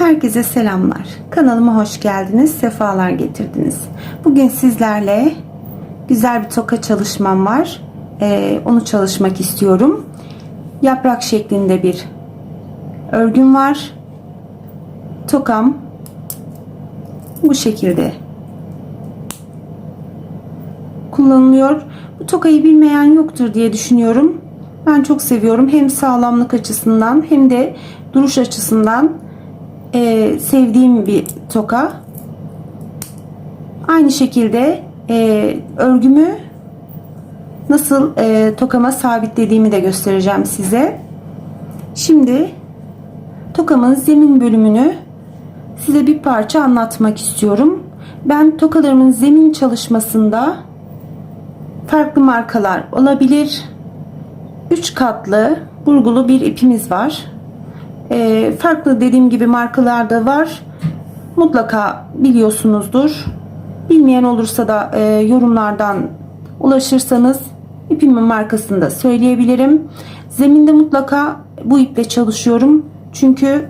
Herkese selamlar. Kanalıma hoş geldiniz, sefalar getirdiniz. Bugün sizlerle güzel bir toka çalışmam var. Ee, onu çalışmak istiyorum. Yaprak şeklinde bir örgüm var. Tokam bu şekilde kullanılıyor. Bu tokayı bilmeyen yoktur diye düşünüyorum. Ben çok seviyorum. Hem sağlamlık açısından hem de duruş açısından e, sevdiğim bir toka. Aynı şekilde e, örgümü nasıl e, tokama sabitlediğimi de göstereceğim size. Şimdi tokamın zemin bölümünü size bir parça anlatmak istiyorum. Ben tokalarımın zemin çalışmasında farklı markalar olabilir. 3 katlı burgulu bir ipimiz var. E, farklı dediğim gibi markalarda var. Mutlaka biliyorsunuzdur. Bilmeyen olursa da e, yorumlardan ulaşırsanız ipimin markasını da söyleyebilirim. Zeminde mutlaka bu iple çalışıyorum. Çünkü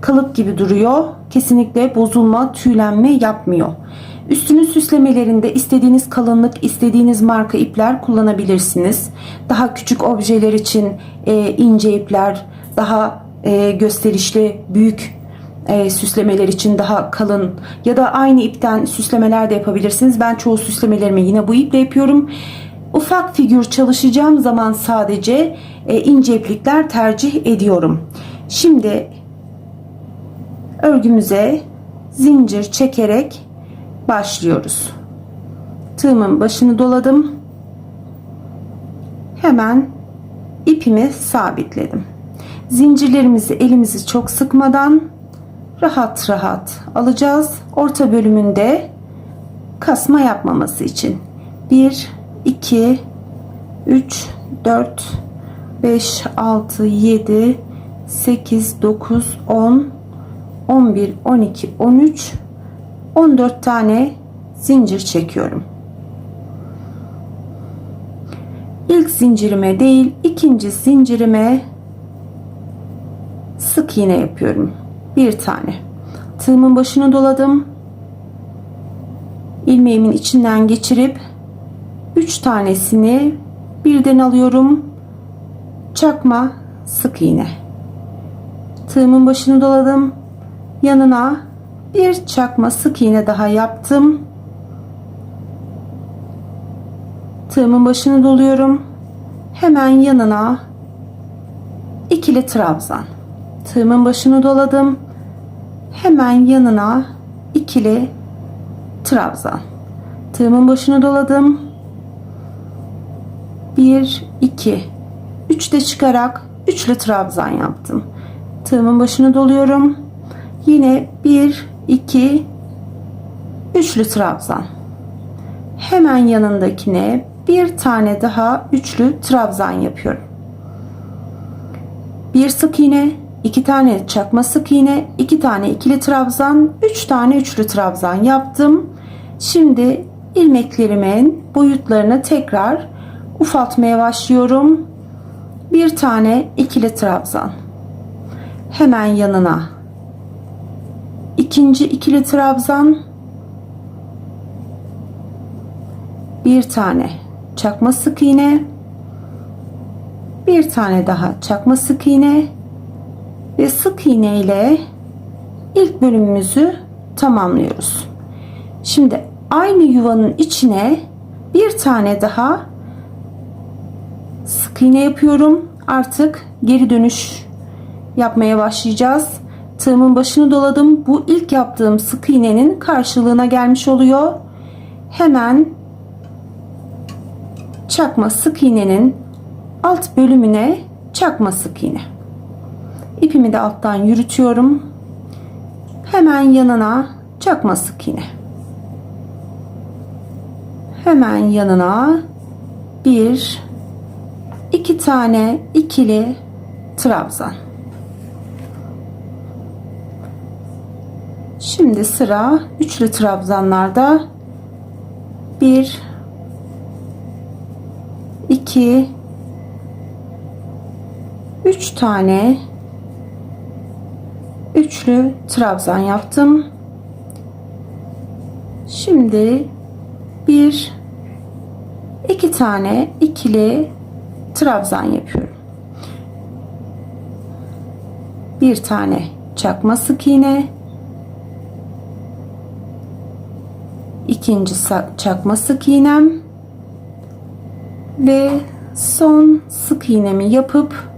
kalıp gibi duruyor. Kesinlikle bozulma, tüylenme yapmıyor. Üstünün süslemelerinde istediğiniz kalınlık, istediğiniz marka ipler kullanabilirsiniz. Daha küçük objeler için e, ince ipler, daha e, gösterişli, büyük e, süslemeler için daha kalın ya da aynı ipten süslemeler de yapabilirsiniz. Ben çoğu süslemelerimi yine bu iple yapıyorum. Ufak figür çalışacağım zaman sadece e, ince iplikler tercih ediyorum. Şimdi örgümüze zincir çekerek başlıyoruz. Tığımın başını doladım. Hemen ipimi sabitledim. Zincirlerimizi elimizi çok sıkmadan rahat rahat alacağız. Orta bölümünde kasma yapmaması için. 1 2 3 4 5 6 7 8 9 10 11 12 13 14 tane zincir çekiyorum. İlk zincirime değil, ikinci zincirime sık iğne yapıyorum. Bir tane. Tığımın başını doladım. ilmeğimin içinden geçirip 3 tanesini birden alıyorum. Çakma sık iğne. Tığımın başını doladım. Yanına bir çakma sık iğne daha yaptım. Tığımın başını doluyorum. Hemen yanına ikili trabzan. Tığımın başını doladım. Hemen yanına ikili trabzan. Tığımın başını doladım. 1 2 3 de çıkarak üçlü trabzan yaptım. Tığımın başını doluyorum. Yine 1 2 üçlü trabzan. Hemen yanındakine bir tane daha üçlü trabzan yapıyorum. Bir sık iğne, iki tane çakma sık iğne, iki tane ikili trabzan, üç tane üçlü trabzan yaptım. Şimdi ilmeklerimin boyutlarını tekrar ufaltmaya başlıyorum. Bir tane ikili trabzan. Hemen yanına ikinci ikili trabzan bir tane çakma sık iğne bir tane daha çakma sık iğne ve sık iğne ile ilk bölümümüzü tamamlıyoruz. Şimdi aynı yuvanın içine bir tane daha sık iğne yapıyorum. Artık geri dönüş yapmaya başlayacağız. Tığımın başını doladım. Bu ilk yaptığım sık iğnenin karşılığına gelmiş oluyor. Hemen çakma sık iğnenin alt bölümüne çakma sık iğne. İpimi de alttan yürütüyorum. Hemen yanına çakma sık iğne. Hemen yanına bir iki tane ikili trabzan. Şimdi sıra üçlü trabzanlarda 1 2 3 tane üçlü trabzan yaptım. Şimdi bir iki tane ikili trabzan yapıyorum. Bir tane çakma sık iğne ikinci çakma sık iğnem ve son sık iğnemi yapıp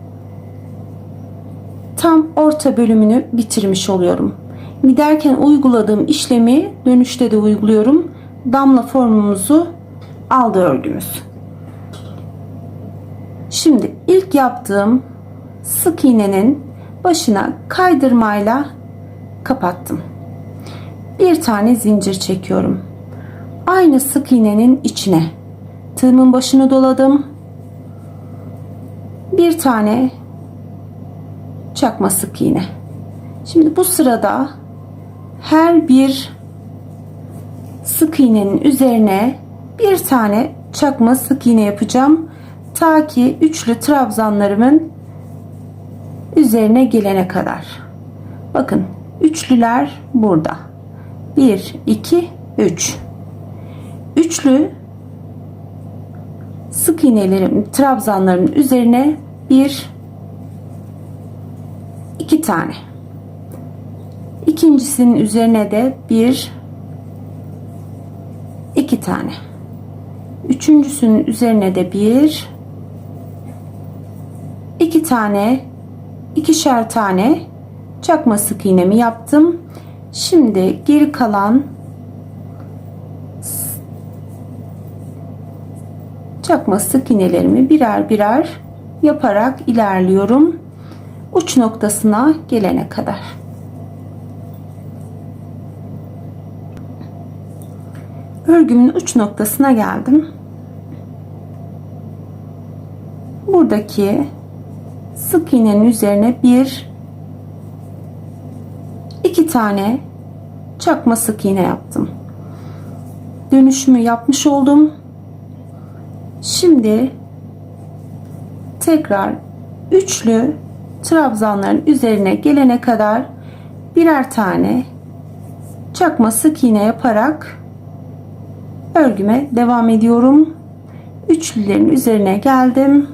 tam orta bölümünü bitirmiş oluyorum. Giderken uyguladığım işlemi dönüşte de uyguluyorum. Damla formumuzu aldı örgümüz. Şimdi ilk yaptığım sık iğnenin başına kaydırmayla kapattım. Bir tane zincir çekiyorum. Aynı sık iğnenin içine tığımın başını doladım. Bir tane çakma sık iğne. Şimdi bu sırada her bir sık iğnenin üzerine bir tane çakma sık iğne yapacağım. Ta ki üçlü trabzanlarımın üzerine gelene kadar. Bakın üçlüler burada. 1 2 3. Üçlü sık iğnelerim trabzanların üzerine bir iki tane. İkincisinin üzerine de bir iki tane. Üçüncüsünün üzerine de bir iki tane ikişer tane çakma sık iğnemi yaptım. Şimdi geri kalan çakma sık iğnelerimi birer birer yaparak ilerliyorum. Uç noktasına gelene kadar. Örgümün uç noktasına geldim. Buradaki sık iğnenin üzerine bir iki tane çakma sık iğne yaptım. Dönüşümü yapmış oldum. Şimdi tekrar üçlü trabzanların üzerine gelene kadar birer tane çakma sık iğne yaparak örgüme devam ediyorum. Üçlülerin üzerine geldim.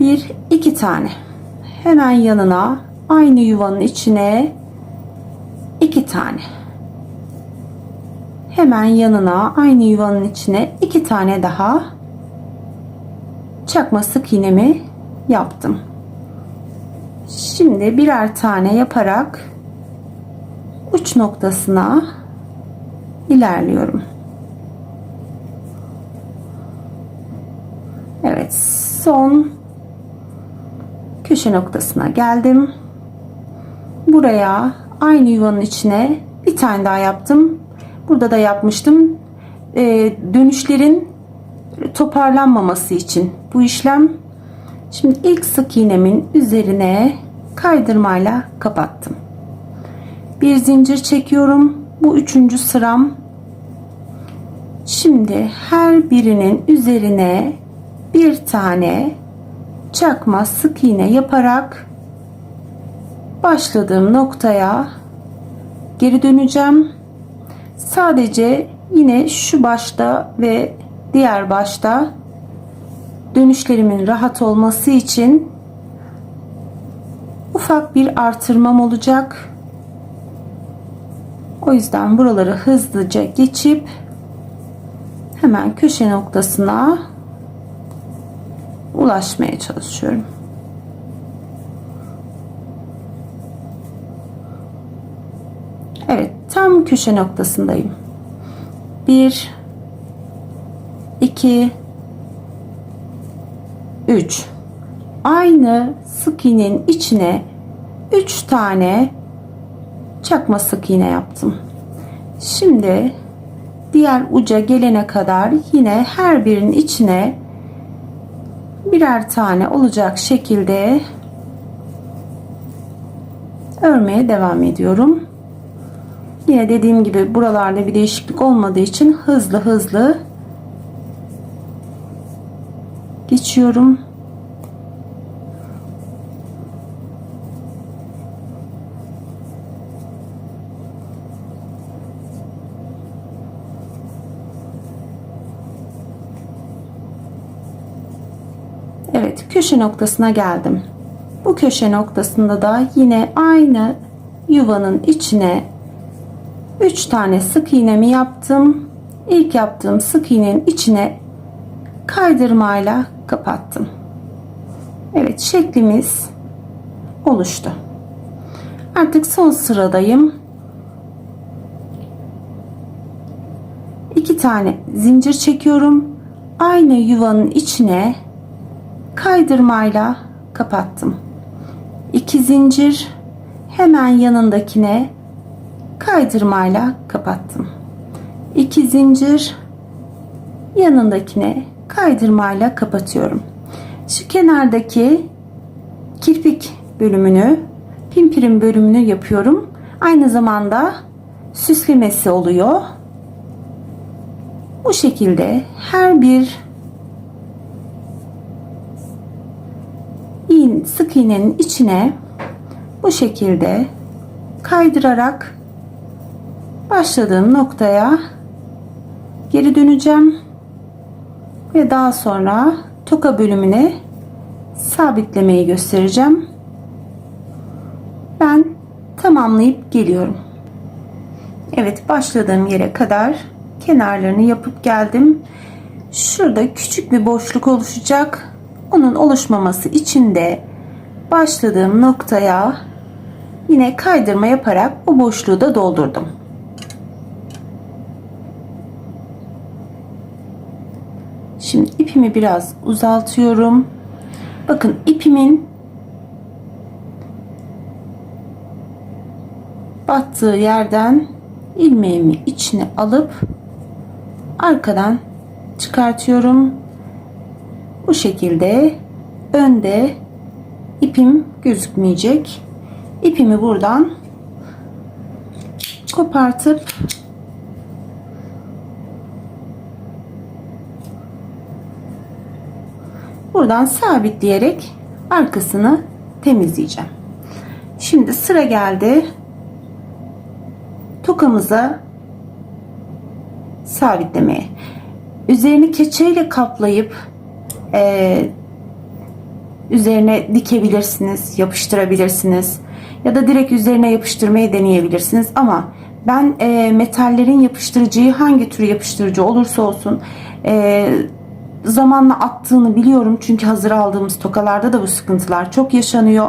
Bir iki tane hemen yanına aynı yuvanın içine iki tane hemen yanına aynı yuvanın içine iki tane daha çakma sık iğnemi yaptım. Şimdi birer tane yaparak uç noktasına ilerliyorum. Evet, son köşe noktasına geldim. Buraya aynı yuvanın içine bir tane daha yaptım. Burada da yapmıştım. Ee, dönüşlerin toparlanmaması için bu işlem. Şimdi ilk sık iğnemin üzerine kaydırmayla kapattım. Bir zincir çekiyorum. Bu üçüncü sıram. Şimdi her birinin üzerine bir tane çakma sık iğne yaparak başladığım noktaya geri döneceğim. Sadece yine şu başta ve diğer başta dönüşlerimin rahat olması için ufak bir artırmam olacak. O yüzden buraları hızlıca geçip hemen köşe noktasına ulaşmaya çalışıyorum. Evet, tam köşe noktasındayım. 1 2 3 Aynı sık iğnenin içine 3 tane çakma sık iğne yaptım. Şimdi diğer uca gelene kadar yine her birinin içine birer tane olacak şekilde örmeye devam ediyorum. Yine dediğim gibi buralarda bir değişiklik olmadığı için hızlı hızlı geçiyorum. Evet köşe noktasına geldim. Bu köşe noktasında da yine aynı yuvanın içine 3 tane sık iğnemi yaptım. İlk yaptığım sık iğnenin içine kaydırmayla kapattım. Evet şeklimiz oluştu. Artık son sıradayım. İki tane zincir çekiyorum. Aynı yuvanın içine kaydırmayla kapattım. İki zincir hemen yanındakine kaydırmayla kapattım. İki zincir yanındakine kaydırmayla kapatıyorum. Şu kenardaki kirpik bölümünü, pimpirin bölümünü yapıyorum. Aynı zamanda süslemesi oluyor. Bu şekilde her bir sık iğnenin içine bu şekilde kaydırarak başladığım noktaya geri döneceğim ve daha sonra toka bölümüne sabitlemeyi göstereceğim. Ben tamamlayıp geliyorum. Evet başladığım yere kadar kenarlarını yapıp geldim. Şurada küçük bir boşluk oluşacak. Onun oluşmaması için de başladığım noktaya yine kaydırma yaparak o boşluğu da doldurdum. Şimdi ipimi biraz uzaltıyorum. Bakın ipimin battığı yerden ilmeğimi içine alıp arkadan çıkartıyorum. Bu şekilde önde ipim gözükmeyecek. İpimi buradan kopartıp buradan sabitleyerek arkasını temizleyeceğim. Şimdi sıra geldi tokamıza sabitlemeye. Üzerini keçeyle kaplayıp e, üzerine dikebilirsiniz, yapıştırabilirsiniz ya da direkt üzerine yapıştırmayı deneyebilirsiniz ama ben e, metallerin yapıştırıcıyı hangi tür yapıştırıcı olursa olsun e, zamanla attığını biliyorum çünkü hazır aldığımız tokalarda da bu sıkıntılar çok yaşanıyor.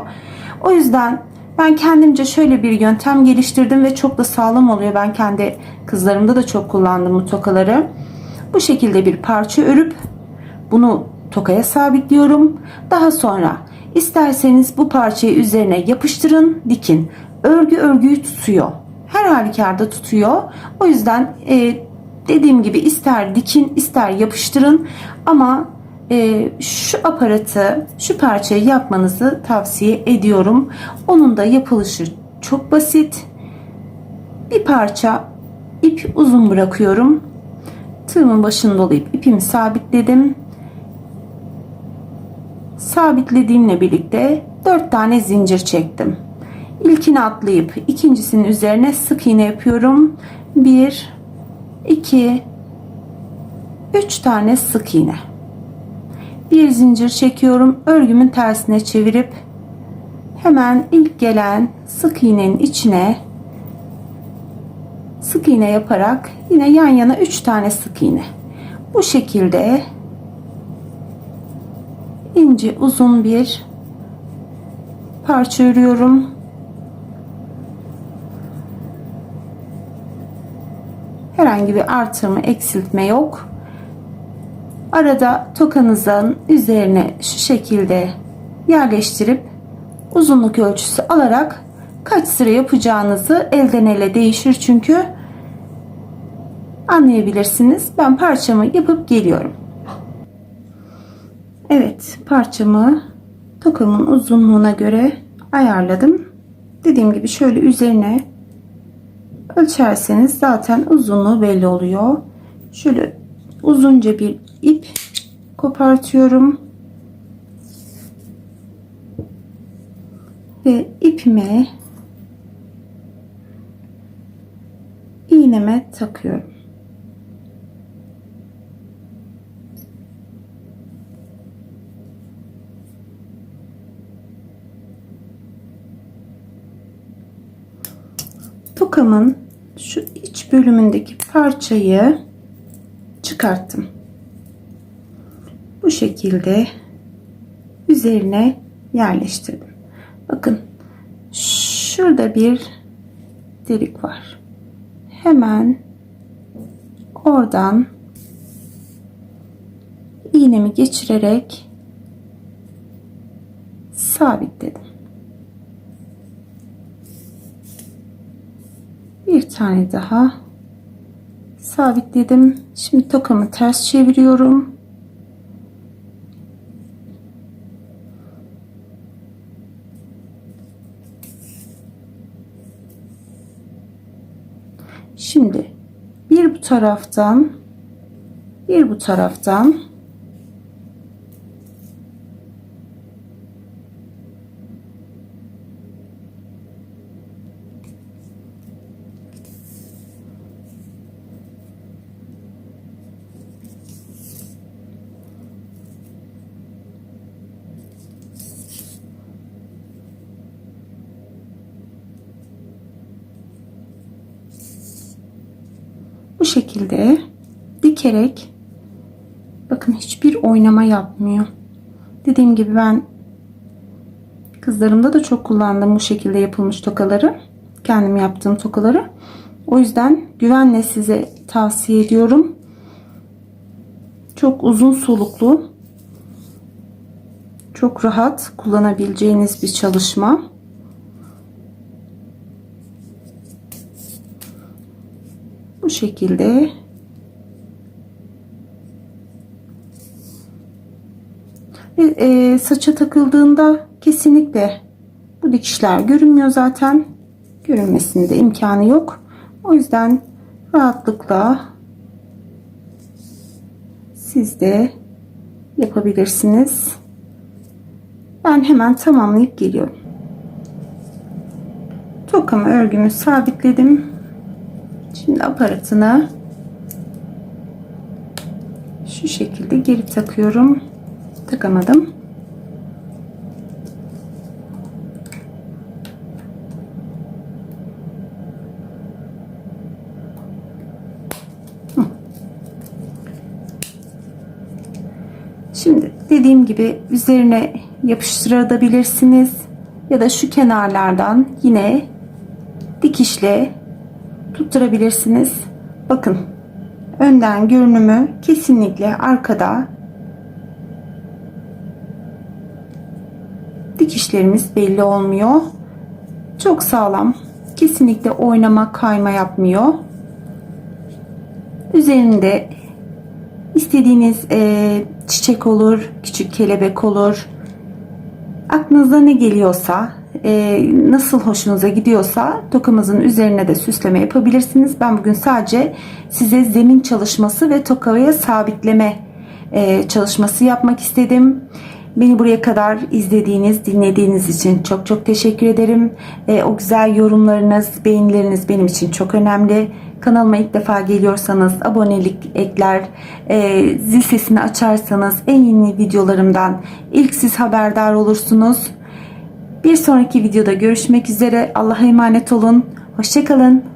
O yüzden ben kendimce şöyle bir yöntem geliştirdim ve çok da sağlam oluyor. Ben kendi kızlarımda da çok kullandım bu tokaları. Bu şekilde bir parça örüp bunu tokaya sabitliyorum. Daha sonra isterseniz bu parçayı üzerine yapıştırın, dikin. Örgü örgüyü tutuyor. Her halükarda tutuyor. O yüzden e, dediğim gibi ister dikin ister yapıştırın ama e, şu aparatı şu parçayı yapmanızı tavsiye ediyorum. Onun da yapılışı çok basit. Bir parça ip uzun bırakıyorum. Tığımın başını dolayıp ipimi sabitledim. Sabitlediğimle birlikte 4 tane zincir çektim. İlkini atlayıp ikincisinin üzerine sık iğne yapıyorum. 1 2 3 tane sık iğne. Bir zincir çekiyorum. Örgümün tersine çevirip hemen ilk gelen sık iğnenin içine sık iğne yaparak yine yan yana 3 tane sık iğne. Bu şekilde ince uzun bir parça örüyorum. Herhangi bir artırma, eksiltme yok. Arada tokanızın üzerine şu şekilde yerleştirip uzunluk ölçüsü alarak kaç sıra yapacağınızı elden ele değişir çünkü anlayabilirsiniz. Ben parçamı yapıp geliyorum. Evet parçamı tokamın uzunluğuna göre ayarladım. Dediğim gibi şöyle üzerine Ölçerseniz zaten uzunluğu belli oluyor. Şöyle uzunca bir ip kopartıyorum. Ve ipime iğneme takıyorum. Tokamın şu iç bölümündeki parçayı çıkarttım. Bu şekilde üzerine yerleştirdim. Bakın şurada bir delik var. Hemen oradan iğnemi geçirerek sabitledim. Bir tane daha sabitledim. Şimdi tokamı ters çeviriyorum. Şimdi bir bu taraftan bir bu taraftan bu şekilde dikerek bakın hiçbir oynama yapmıyor. Dediğim gibi ben kızlarımda da çok kullandım bu şekilde yapılmış tokaları. Kendim yaptığım tokaları. O yüzden güvenle size tavsiye ediyorum. Çok uzun soluklu, çok rahat kullanabileceğiniz bir çalışma. Bu şekilde ve e, saça takıldığında kesinlikle bu dikişler görünmüyor zaten. Görünmesinin de imkanı yok. O yüzden rahatlıkla siz de yapabilirsiniz. Ben hemen tamamlayıp geliyorum. Tokamı örgümü sabitledim. Şimdi aparatını şu şekilde geri takıyorum. Takamadım. Şimdi dediğim gibi üzerine yapıştırabilirsiniz ya da şu kenarlardan yine dikişle tutturabilirsiniz. Bakın önden görünümü kesinlikle arkada dikişlerimiz belli olmuyor. Çok sağlam. Kesinlikle oynama kayma yapmıyor. Üzerinde istediğiniz e, çiçek olur, küçük kelebek olur. Aklınıza ne geliyorsa e, nasıl hoşunuza gidiyorsa tokamızın üzerine de süsleme yapabilirsiniz. Ben bugün sadece size zemin çalışması ve tokaya sabitleme e, çalışması yapmak istedim. Beni buraya kadar izlediğiniz, dinlediğiniz için çok çok teşekkür ederim. E, o güzel yorumlarınız, beğenileriniz benim için çok önemli. Kanalıma ilk defa geliyorsanız abonelik ekler, e, zil sesini açarsanız en yeni videolarımdan ilk siz haberdar olursunuz. Bir sonraki videoda görüşmek üzere. Allah'a emanet olun. Hoşçakalın.